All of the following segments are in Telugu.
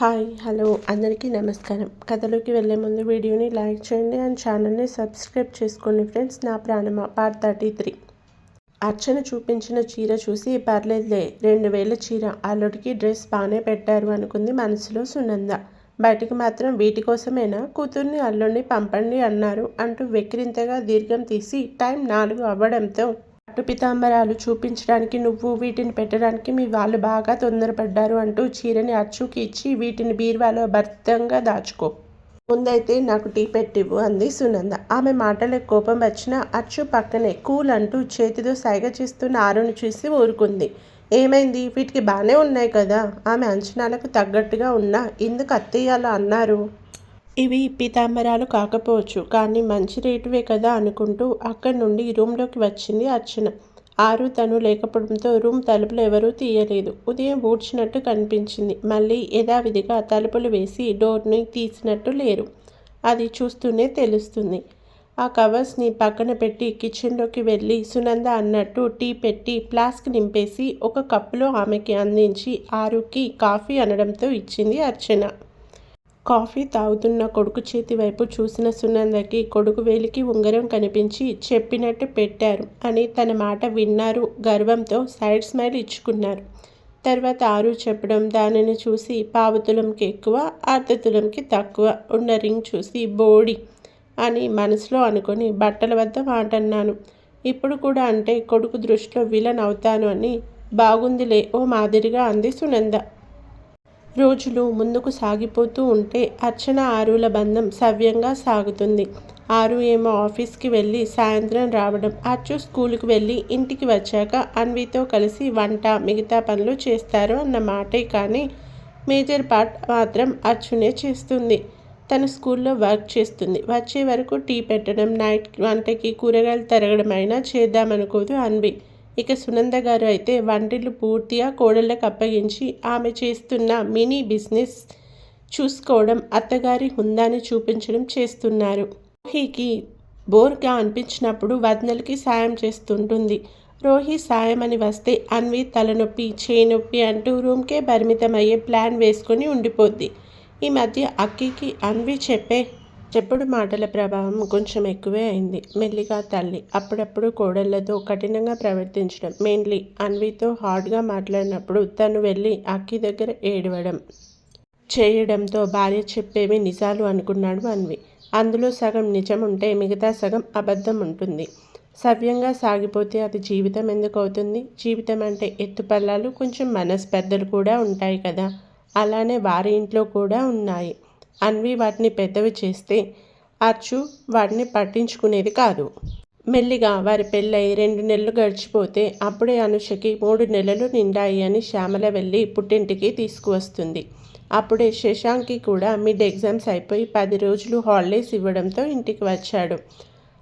హాయ్ హలో అందరికీ నమస్కారం. కథలోకి వెళ్ళే ముందు వీడియోని లైక్ చేయండి అండ్ ఛానల్ని సబ్స్క్రైబ్ చేసుకోండి ఫ్రెండ్స్. నా ప్రాణమ పార్ట్ థర్టీ త్రీ అర్చన చూపించిన చీర చూసి పర్లేదులే రెండు వేల చీర. అల్లుడికి డ్రెస్ బాగానే పెట్టారు అనుకుంది మనసులో సునంద. బయటికి మాత్రం వీటి కోసమేనా? కూతుర్ని అల్లుడిని పంపండి అన్నారు అంటూ వెక్కిరింతగా దీర్ఘం తీసి టైం నాలుగు అవ్వడంతో పట్టు పితాంబరాలు చూపించడానికి నువ్వు వీటిని పెట్టడానికి మీ వాళ్ళు బాగా తొందరపడ్డారు అంటూ చీరని అచ్చుకి ఇచ్చి వీటిని బీర్వాలో భర్తంగా దాచుకో. ముందైతే నాకు టీ పెట్టివ్వు అంది సునంద. ఆమె మాటలకు కోపం వచ్చిన అచ్చు పక్కనే కూల్ అంటూ చేతితో సైగ చేస్తున్న ఆరుని చూసి ఊరుకుంది. ఏమైంది? వీటికి బాగానే ఉన్నాయి కదా? ఆమె అంచనాలకు తగ్గట్టుగా ఉన్నా. ఎందుకు అత్తయ్యాలో అన్నారు? ఇవి పీతాంబరాలు కాకపోవచ్చు కానీ మంచి రేటువే కదా అనుకుంటూ అక్కడి నుండి రూమ్లోకి వచ్చింది అర్చన. ఆరు తను లేకపోవడంతో రూమ్ తలుపులు ఎవరూ తీయలేదు. ఉదయం ఊడ్చినట్టు కనిపించింది. మళ్ళీ యథావిధిగా తలుపులు వేసి డోర్ని తీసినట్టు లేరు. అది చూస్తూనే తెలుస్తుంది. ఆ కవర్స్ని పక్కన పెట్టి కిచెన్లోకి వెళ్ళి సునంద అన్నట్టు టీ పెట్టి ఫ్లాస్క్ నింపేసి ఒక కప్పులో ఆమెకి అందించి ఆరుకి కాఫీ అనడంతో ఇచ్చింది అర్చన. కాఫీ తాగుతున్న కొడుకు చేతి వైపు చూసిన సునందకి కొడుకు వేలికి ఉంగరం కనిపించి చెప్పినట్టు పెట్టారు అని తన మాట విన్నారు. గర్వంతో సైడ్ స్మైల్ ఇచ్చుకున్నారు. తర్వాత ఆరు చెప్పడం దానిని చూసి పావుతులంకి ఎక్కువ అర్ధతులంకి తక్కువ ఉన్న రింగ్ చూసి బోడి అని మనసులో అనుకొని బట్టల వద్ద మాట అన్నాను ఇప్పుడు కూడా అంటే కొడుకు దృష్టిలో విలన్ అవుతాను అని బాగుందిలే ఓ మాదిరిగా అంది సునంద. రోజులు ముందుకు సాగిపోతూ ఉంటే అర్చన ఆరుల బంధం సవ్యంగా సాగుతుంది. ఆరు ఏమో ఆఫీస్కి వెళ్ళి సాయంత్రం రావడం అచ్చు స్కూల్కి వెళ్ళి ఇంటికి వచ్చాక అన్వితో కలిసి వంట మిగతా పనులు చేస్తారు అన్న మాటే కానీ మేజర్ పార్ట్ మాత్రం అచ్చునే చేస్తుంది. తన స్కూల్లో వర్క్ చేస్తుంది. వచ్చే వరకు టీ పెట్టడం నైట్ వంటకి కూరగాయలు తరగడం అయినా చేద్దామనుకోదు అన్వి. ఇక సునంద గారు అయితే వంటలు పూర్తిగా కోడళ్ళకు అప్పగించి ఆమె చేస్తున్న మినీ బిజినెస్ చూసుకోవడం అత్తగారి హుందాన్ని చూపించడం చేస్తున్నారు. రోహికి బోర్గా అనిపించినప్పుడు వదనలకి సాయం చేస్తుంటుంది. రోహి సాయం అని వస్తే అన్వి తలనొప్పి చేనొప్పి అంటూ రూమ్కే పరిమితమయ్యే ప్లాన్ వేసుకొని ఉండిపోద్ది. ఈ మధ్య అక్కికి అన్వి చెప్పే చెప్పుడు మాటల ప్రభావం కొంచెం ఎక్కువే అయింది. మెల్లిగా తల్లి అప్పుడప్పుడు కోడళ్ళతో కఠినంగా ప్రవర్తించడం మెయిన్లీ అన్వితో హార్డ్గా మాట్లాడినప్పుడు తను వెళ్ళి అక్కి దగ్గర ఏడవడం చేయడంతో భార్య చెప్పేవి నిజాలు అనుకున్నాడు అన్వి. అందులో సగం నిజం ఉంటే మిగతా సగం అబద్ధం ఉంటుంది. సవ్యంగా సాగిపోతే అది జీవితం ఎందుకు అవుతుంది? జీవితం అంటే ఎత్తుపల్లాలు కొంచెం మనస్పర్ధలు కూడా ఉంటాయి కదా. అలానే వారి ఇంట్లో కూడా ఉన్నాయి. అన్వి వాటిని పెద్దవి చేస్తే అర్చు వాటిని పట్టించుకునేది కాదు. మెల్లిగా వారి పెళ్ళై రెండు నెలలు గడిచిపోతే అప్పుడే అనుషకి మూడు నెలలు నిండాయి అని శ్యామల వెళ్ళి పుట్టింటికి తీసుకువస్తుంది. అప్పుడే శశాంక్కి కూడా మిడ్ ఎగ్జామ్స్ అయిపోయి పది రోజులు హాలిడేస్ ఇవ్వడంతో ఇంటికి వచ్చాడు.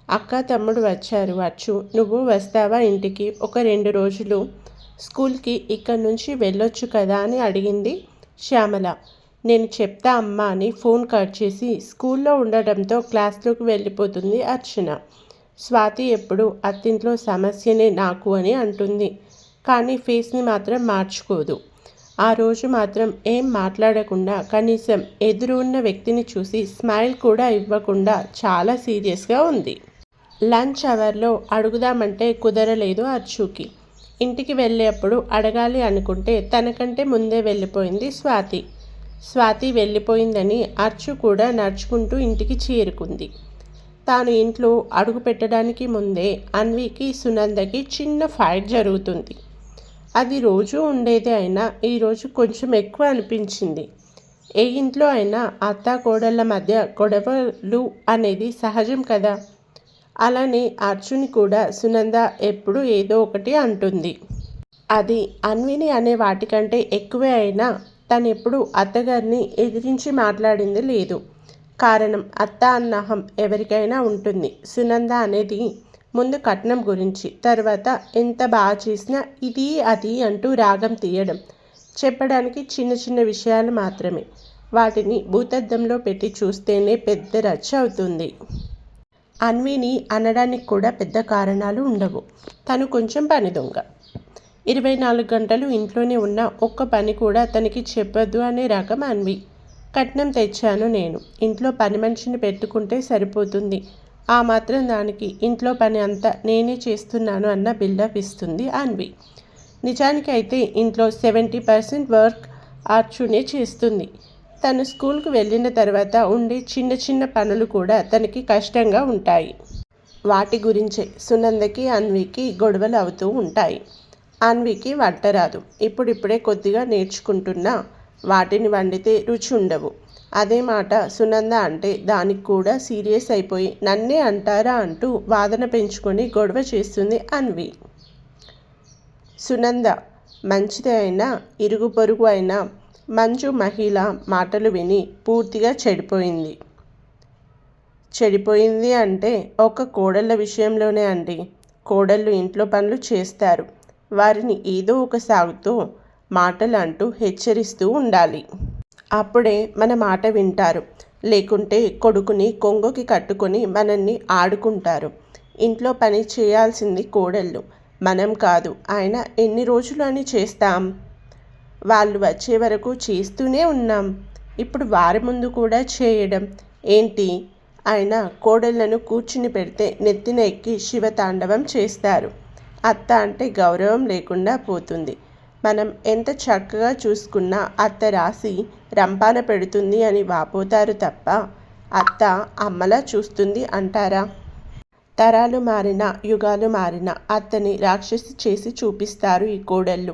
అక్క తమ్ముడు వచ్చారు. అచ్చు నువ్వు వస్తావా ఇంటికి? ఒక రెండు రోజులు స్కూల్కి ఇక్కడ నుంచి వెళ్ళొచ్చు కదా అని అడిగింది శ్యామల. నేను చెప్తా అమ్మా అని ఫోన్ కట్ చేసి స్కూల్లో ఉండడంతో క్లాస్లోకి వెళ్ళిపోతుంది అర్చన. స్వాతి ఎప్పుడు అత్తింట్లో సమస్యనే నాకు అని అంటుంది. కానీ ఫేస్ని మాత్రం మార్చుకోదు. ఆ రోజు మాత్రం ఏం మాట్లాడకుండా కనీసం ఎదురు ఉన్న వ్యక్తిని చూసి స్మైల్ కూడా ఇవ్వకుండా చాలా సీరియస్గా ఉంది. లంచ్ అవర్లో అడుగుదామంటే కుదరలేదు అర్చుకి. ఇంటికి వెళ్ళేప్పుడు అడగాలి అనుకుంటే తనకంటే ముందే వెళ్ళిపోయింది స్వాతి. స్వాతి వెళ్ళిపోయిందని అర్చు కూడా నడుచుకుంటూ ఇంటికి చేరుకుంది. తాను ఇంట్లో అడుగు పెట్టడానికి ముందే అన్వికి సునందకి చిన్న ఫైట్ జరుగుతుంది. అది రోజు ఉండేదే అయినా ఈరోజు కొంచెం ఎక్కువ అనిపించింది. ఏ ఇంట్లో అయినా అత్త కోడళ్ళ మధ్య గొడవలు అనేది సహజం కదా? అలానే అర్జున్ కూడా సునంద ఎప్పుడు ఏదో ఒకటి అంటుంది. అది అన్విని అనే వాటికంటే ఎక్కువే అయినా తనెప్పుడు అత్తగారిని ఎదిరించి మాట్లాడింది లేదు. కారణం అత్త అన్నహం ఎవరికైనా ఉంటుంది. సునంద అనేది ముందు కట్నం గురించి తర్వాత ఎంత బాగా చేసినా ఇది అది అంటూ రాగం తీయడం చెప్పడానికి చిన్న చిన్న విషయాలు మాత్రమే. వాటిని భూతద్దంలో పెట్టి చూస్తేనే పెద్ద రచ్చ అవుతుంది. అన్విని అనడానికి కూడా పెద్ద కారణాలు ఉండవు. తను కొంచెం పని దొంగ. ఇరవై నాలుగు గంటలు ఇంట్లోనే ఉన్న ఒక్క పని కూడా తనకి చెప్పొద్దు అనే రకం అన్వి. కట్నం తెచ్చాను నేను. ఇంట్లో పని మనిషిని పెట్టుకుంటే సరిపోతుంది. ఆ మాత్రం దానికి. ఇంట్లో పని అంతా నేనే చేస్తున్నాను అన్న బిల్డప్ ఇస్తుంది అన్వి. నిజానికి అయితే ఇంట్లో సెవెంటీ పర్సెంట్ వర్క్ ఆర్చునే చేస్తుంది. తను స్కూల్కు వెళ్ళిన తర్వాత ఉండే చిన్న చిన్న పనులు కూడా తనకి కష్టంగా ఉంటాయి. వాటి గురించే సునందకి అన్వికి గొడవలు అవుతూ ఉంటాయి. అన్వికి వంట రాదు ఇప్పుడిప్పుడే కొద్దిగా నేర్చుకుంటున్నా వాటిని వండితే రుచి ఉండవు అదే మాట సునంద అంటే దానికి కూడా సీరియస్ అయిపోయి నన్నే అంటారా అంటూ వాదన పెంచుకొని గొడవ చేస్తుంది అన్వి. సునంద మంచిది అయినా ఇరుగు పొరుగు అయినా మంజు మహిళ మాటలు విని పూర్తిగా చెడిపోయింది. చెడిపోయింది అంటే ఒక కోడళ్ళ విషయంలోనే అండి. కోడళ్ళు ఇంట్లో పనులు చేస్తారు. వారిని ఏదో ఒక సాగుతో మాటలు అంటూ హెచ్చరిస్తూ ఉండాలి. అప్పుడే మన మాట వింటారు. లేకుంటే కొడుకుని కొంగుకి కట్టుకొని మనల్ని ఆడుకుంటారు. ఇంట్లో పని చేయాల్సింది కోడళ్ళు. మనం కాదు. ఆయన ఎన్ని రోజులు అని చేస్తాం? వాళ్ళు వచ్చే వరకు చేస్తూనే ఉన్నాం. ఇప్పుడు వారి ముందు కూడా చేయడం ఏంటి? ఆయన కోడళ్ళను కూర్చుని పెడితే నెత్తిన ఎక్కి శివతాండవం చేస్తారు. అత్త అంటే గౌరవం లేకుండా పోతుంది. మనం ఎంత చక్కగా చూసుకున్నా అత్త రాసి రంపాన పెడుతుంది అని వాపోతారు తప్ప అత్త అమ్మలా చూస్తుంది అంటారా? తరాలు మారిన యుగాలు మారిన అత్తని రాక్షసి చేసి చూపిస్తారు ఈ కోడళ్ళు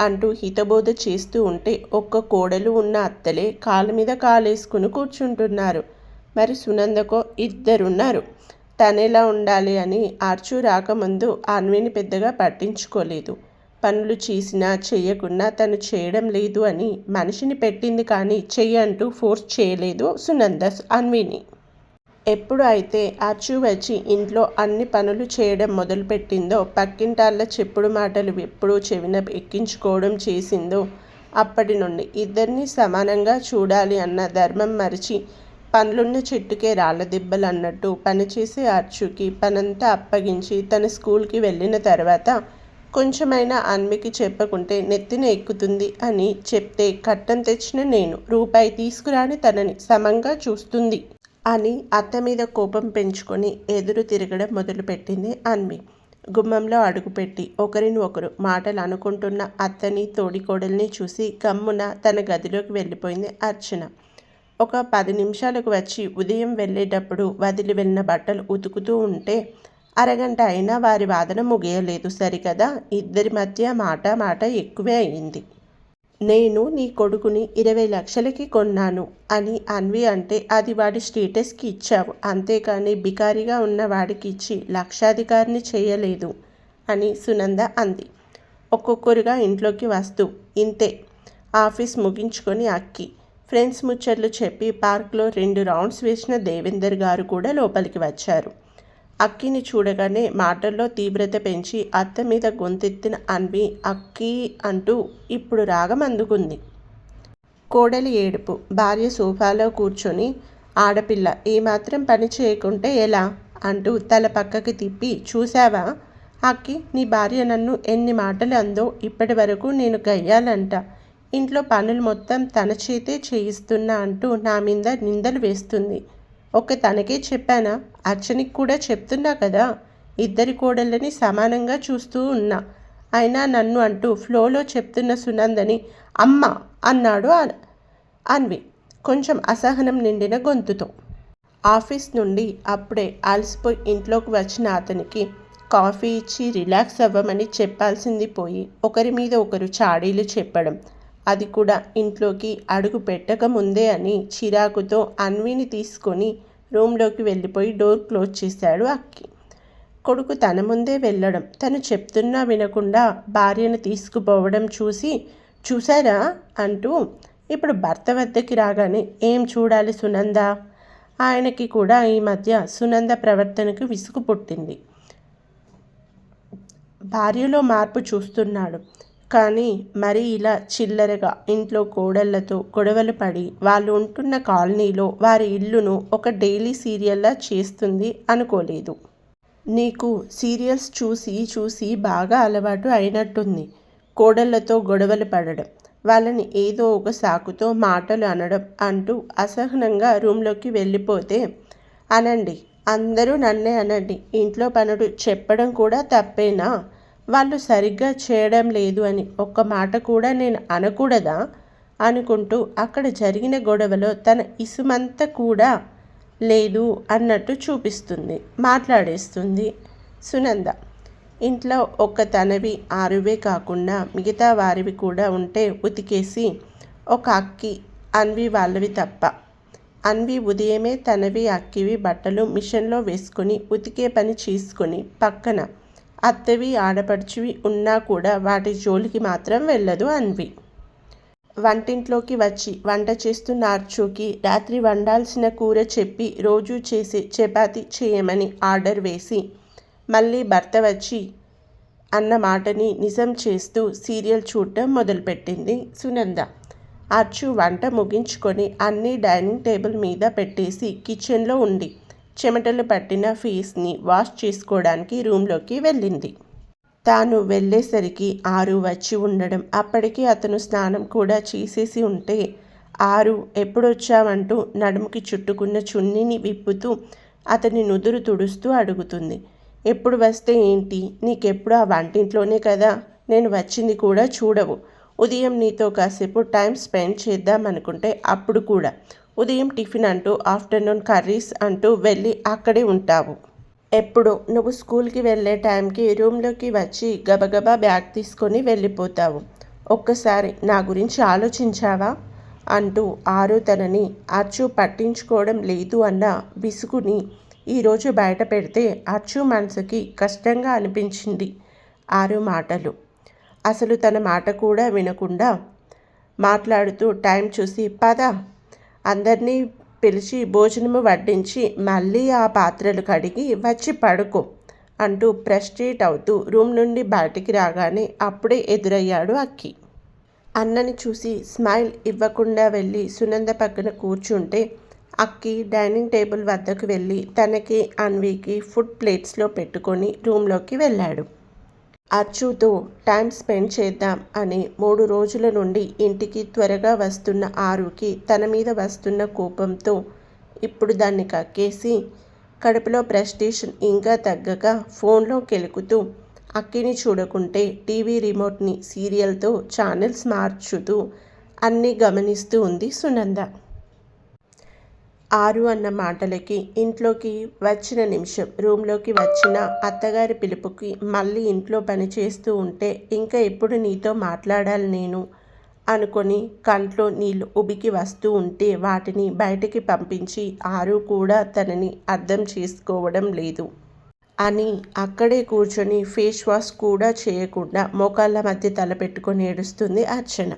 అంటూ హితబోధ చేస్తూ ఉంటే ఒక్క కోడలు ఉన్న అత్తలే కాళ్ళ మీద కాలేసుకుని కూర్చుంటున్నారు. మరి సునందకో ఇద్దరున్నారు. తనేలా ఉండాలి అని ఆర్చు రాకముందు ఆన్విని పెద్దగా పట్టించుకోలేదు. పనులు చేసినా చేయకుండా తను చేయడం లేదు అని మనిషిని పెట్టింది కానీ చెయ్యంటూ ఫోర్స్ చేయలేదు సునందస్ అన్విని. ఎప్పుడు అయితే అచ్చు వచ్చి ఇంట్లో అన్ని పనులు చేయడం మొదలుపెట్టిందో పక్కింటాళ్ళ చెప్పుడు మాటలు ఎప్పుడూ చెవిన ఎక్కించుకోవడం చేసిందో అప్పటి నుండి ఇద్దరిని సమానంగా చూడాలి అన్న ధర్మం మరిచి పనులున్న చెట్టుకే రాళ్ళ దిబ్బలు అన్నట్టు పనిచేసే అర్చుకి పనంతా అప్పగించి తన స్కూల్కి వెళ్ళిన తర్వాత కొంచెమైనా అన్మికి చెప్పకుంటే నెత్తిన ఎక్కుతుంది అని చెప్తే కట్టం తెచ్చిన నేను రూపాయి తీసుకురాని తనని సమంగా చూస్తుంది అని అత్త మీద కోపం పెంచుకొని ఎదురు తిరగడం మొదలుపెట్టింది అన్మి. గుమ్మంలో అడుగుపెట్టి ఒకరిని ఒకరు మాటలు అనుకుంటున్న అత్తని తోడికోడల్ని చూసి గమ్మున తన గదిలోకి వెళ్ళిపోయింది అర్చన. ఒక పది నిమిషాలకు వచ్చి ఉదయం వెళ్ళేటప్పుడు వదిలి వెళ్ళిన బట్టలు ఉతుకుతూ ఉంటే అరగంట అయినా వారి వాదన ముగియలేదు. సరికదా? ఇద్దరి మధ్య మాట మాట ఎక్కువే అయింది. నేను నీ కొడుకుని ఇరవై లక్షలకి కొన్నాను అని అన్వి అంటే అది వాడి స్టేటస్కి ఇచ్చావు. అంతేకాని బికారిగా ఉన్న వాడికి ఇచ్చి లక్షాధికారిని చేయలేదు అని సునంద అంది. ఒక్కొక్కరుగా ఇంట్లోకి వస్తూ ఇంతే ఆఫీస్ ముగించుకొని అక్కి. ఫ్రెండ్స్ ముచ్చట్లు చెప్పి పార్క్లో రెండు రౌండ్స్ వేసిన దేవేందర్ గారు కూడా లోపలికి వచ్చారు. అక్కిని చూడగానే మాటల్లో తీవ్రత పెంచి అత్త మీద గొంతెత్తిన అన్వి అక్కి అంటూ ఇప్పుడు రాగం అందుకుంది. కోడలి ఏడుపు. భార్య సోఫాలో కూర్చొని ఆడపిల్ల ఏమాత్రం పని చేయకుంటే ఎలా అంటూ తల పక్కకి తిప్పి చూసావా అక్కి నీ భార్య నన్ను ఎన్ని మాటలు అందో ఇప్పటి వరకు నేను గయ్యాలంట. ఇంట్లో పనులు మొత్తం తన చేతే చేయిస్తున్నా అంటూ నా మీద నిందలు వేస్తుంది. ఒక తనకే చెప్పానా? అర్చనికి కూడా చెప్తున్నా కదా? ఇద్దరి కోడళ్ళని సమానంగా చూస్తూ ఉన్నా. అయినా నన్ను అంటూ ఫ్లోలో చెప్తున్న సునందని అమ్మ అన్నాడు అన్వి. కొంచెం అసహనం నిండిన గొంతుతో. ఆఫీస్ నుండి అప్పుడే అలసిపోయి ఇంట్లోకి వచ్చిన అతనికి కాఫీ ఇచ్చి రిలాక్స్ అవ్వమని చెప్పాల్సింది పోయి ఒకరి మీద ఒకరు చాడీలు చెప్పడం అది కూడా ఇంట్లోకి అడుగు పెట్టకముందే అని చిరాకుతో అన్విని తీసుకొని రూమ్లోకి వెళ్ళిపోయి డోర్ క్లోజ్ చేశాడు అక్కి. కొడుకు తన ముందే వెళ్ళడం తను చెప్తున్నా వినకుండా భార్యను తీసుకుపోవడం చూసి చూసారా అంటూ ఇప్పుడు భర్త వద్దకి రాగానే ఏం చూడాలి సునంద? ఆయనకి కూడా ఈ మధ్య సునంద ప్రవర్తనకు విసుగు పుట్టింది. భార్యలో మార్పు చూస్తున్నాడు. కానీ మరి ఇలా చిల్లరగా ఇంట్లో కోడళ్ళతో గొడవలు పడి వాళ్ళు ఉంటున్న కాలనీలో వారి ఇల్లును ఒక డైలీ సీరియల్లా చేస్తుంది అనుకోలేదు. నీకు సీరియల్స్ చూసి చూసి బాగా అలవాటు అయినట్టుంది కోడళ్ళతో గొడవలు పడడం వాళ్ళని ఏదో ఒక సాకుతో మాటలు అనడం అంటూ అసహనంగా రూమ్లోకి వెళ్ళిపోతే అనండి అందరూ నన్నే అనండి ఇంట్లో పనులు చెప్పడం కూడా తప్పేనా? వాళ్ళు సరిగ్గా చేయడం లేదు అని ఒక్క మాట కూడా నేను అనకూడదా? అనుకుంటూ అక్కడ జరిగిన గొడవలో తన ఇసుమంతా కూడా లేదు అన్నట్టు చూపిస్తుంది మాట్లాడేస్తుంది సునంద. ఇంట్లో ఒక్క తనవి ఆరువే కాకుండా మిగతా వారివి కూడా ఉంటే ఉతికేసి ఒక అక్కి అన్వి వాళ్ళవి తప్ప. అన్వి ఉదయమే తనవి అక్కివి బట్టలు మిషన్లో వేసుకొని ఉతికే పని చేసుకొని పక్కన అత్తవి ఆడపడుచువి ఉన్నా కూడా వాటి జోలికి మాత్రం వెళ్ళదు అన్వి. వంటింట్లోకి వచ్చి వంట చేస్తున్న అర్చుకి రాత్రి వండాల్సిన కూర చెప్పి రోజు చేసే చపాతి చేయమని ఆర్డర్ వేసి మళ్ళీ భర్త వచ్చి అన్న మాటని నిజం చేస్తూ సీరియల్ చూడటం మొదలుపెట్టింది సునంద. అర్చు వంట ముగించుకొని అన్నీ డైనింగ్ టేబుల్ మీద పెట్టేసి కిచెన్లో ఉండి చెమటలు పట్టిన ఫీస్ని వాష్ చేసుకోవడానికి రూమ్లోకి వెళ్ళింది. తాను వెళ్ళేసరికి ఆరు వచ్చి ఉండడం అప్పటికి అతను స్నానం కూడా చేసేసి ఉంటే ఆరు ఎప్పుడొచ్చావంటూ నడుముకి చుట్టుకున్న చున్నీని విప్పుతూ అతని నుదురు తుడుస్తూ అడుగుతుంది. ఎప్పుడు వస్తే ఏంటి? నీకెప్పుడు ఆ వంటింట్లోనే కదా? నేను వచ్చింది కూడా చూడవు. ఉదయం నీతో కాసేపు టైం స్పెండ్ చేద్దాం అనుకుంటే అప్పుడు కూడా. ఉదయం టిఫిన్ అంటూ ఆఫ్టర్నూన్ కర్రీస్ అంటూ వెళ్ళి అక్కడే ఉంటావు. ఎప్పుడు నువ్వు స్కూల్కి వెళ్ళే టైంకి రూమ్లోకి వచ్చి గబగబా బ్యాగ్ తీసుకొని వెళ్ళిపోతావు. ఒక్కసారి నా గురించి ఆలోచించావా? అంటూ ఆరు తనని అచ్చు పట్టించుకోవడం లేదు అన్న విసుగుని ఈరోజు బయట పెడితే అచ్చు మనసుకి కష్టంగా అనిపించింది ఆరు మాటలు. అసలు తన మాట కూడా వినకుండా మాట్లాడుతూ టైం చూసి పద అందరినీ పిలిచి భోజనము వడ్డించి మళ్ళీ ఆ పాత్రలు కడిగి వచ్చి పడుకో అంటూ ప్రెస్టేట్ అవుతూ రూమ్ నుండి బయటికి రాగానే అప్పుడే ఎదురయ్యాడు అక్కి. అన్నని చూసి స్మైల్ ఇవ్వకుండా వెళ్ళి సునంద పక్కన కూర్చుంటే అక్కి డైనింగ్ టేబుల్ వద్దకు వెళ్ళి తనకి అన్వికి ఫుడ్ ప్లేట్స్లో పెట్టుకొని రూమ్లోకి వెళ్ళాడు. అచ్చుతో టైం స్పెండ్ చేద్దాం అని మూడు రోజుల నుండి ఇంటికి త్వరగా వస్తున్న ఆరుకి తన మీద వస్తున్న కోపంతో ఇప్పుడు దాన్ని కక్కేసి కడుపులో ప్రెస్టేషన్ ఇంకా తగ్గక ఫోన్లో కెలుకుతూ అక్కిని చూడకుంటే టీవీ రిమోట్ని సీరియల్తో ఛానల్స్ మార్చుతూ అన్నీ గమనిస్తూ ఉంది సునంద. ఆరు అన్న మాటలకి ఇంట్లోకి వచ్చిన నిమిషం రూమ్లోకి వచ్చిన అత్తగారి పిలుపుకి మళ్ళీ ఇంట్లో పని చేస్తూ ఉంటే ఇంకా ఎప్పుడు నీతో మాట్లాడాలి నేను? అనుకొని కంట్లో నీళ్ళు ఉబికి వస్తూ ఉంటే వాటిని బయటికి పంపించి ఆరు కూడా తనని అర్థం చేసుకోవడం లేదు. అని అక్కడే కూర్చొని ఫేస్ వాష్ కూడా చేయకుండా మోకాళ్ళ మధ్య తలపెట్టుకొని ఏడుస్తుంది అర్చన.